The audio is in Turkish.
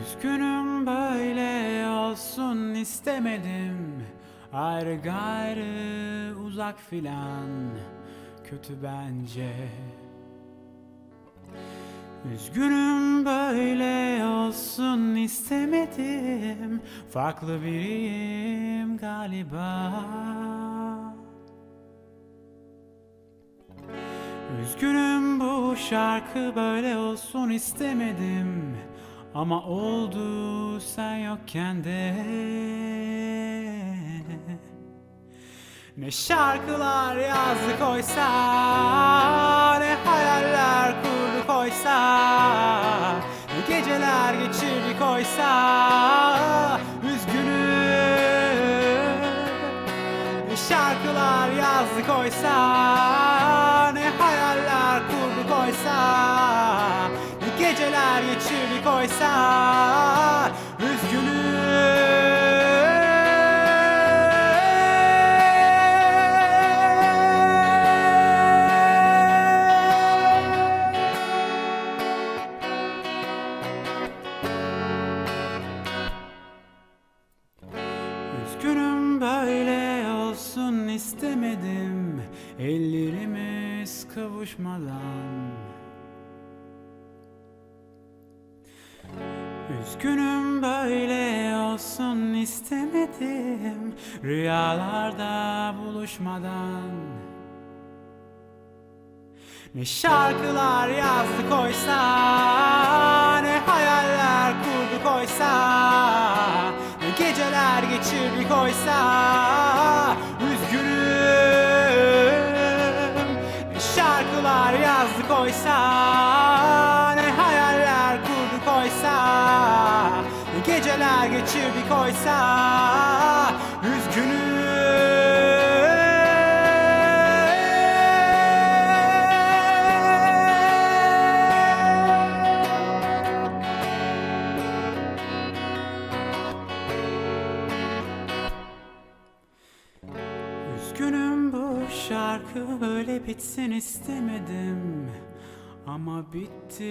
Üzgünüm böyle olsun istemedim. Ayrı gayrı uzak filan. Kötü bence. Üzgünüm böyle olsun istemedim. Farklı biriyim galiba Üzgünüm bu şarkı böyle olsun istemedim. Ama oldu sen yokken de. Ne şarkılar yazdık oysa Ne hayaller kurduk oysa Ne geceler geçirdik oysa Üzgünüm ne şarkılar yazdık oysa geceler geçirdik oysa Üzgünüm. Üzgünüm böyle olsun istemedim. Ellerimiz kavuşmadan Üzgünüm böyle olsun istemedim. Rüyalarda buluşmadan. Ne şarkılar yazdık oysa Ne hayaller kurduk oysa Ne geceler geçirdik oysa Geceler geçirdik oysa Üzgünüm. Bu şarkı böyle bitsin istemedim Ama bitti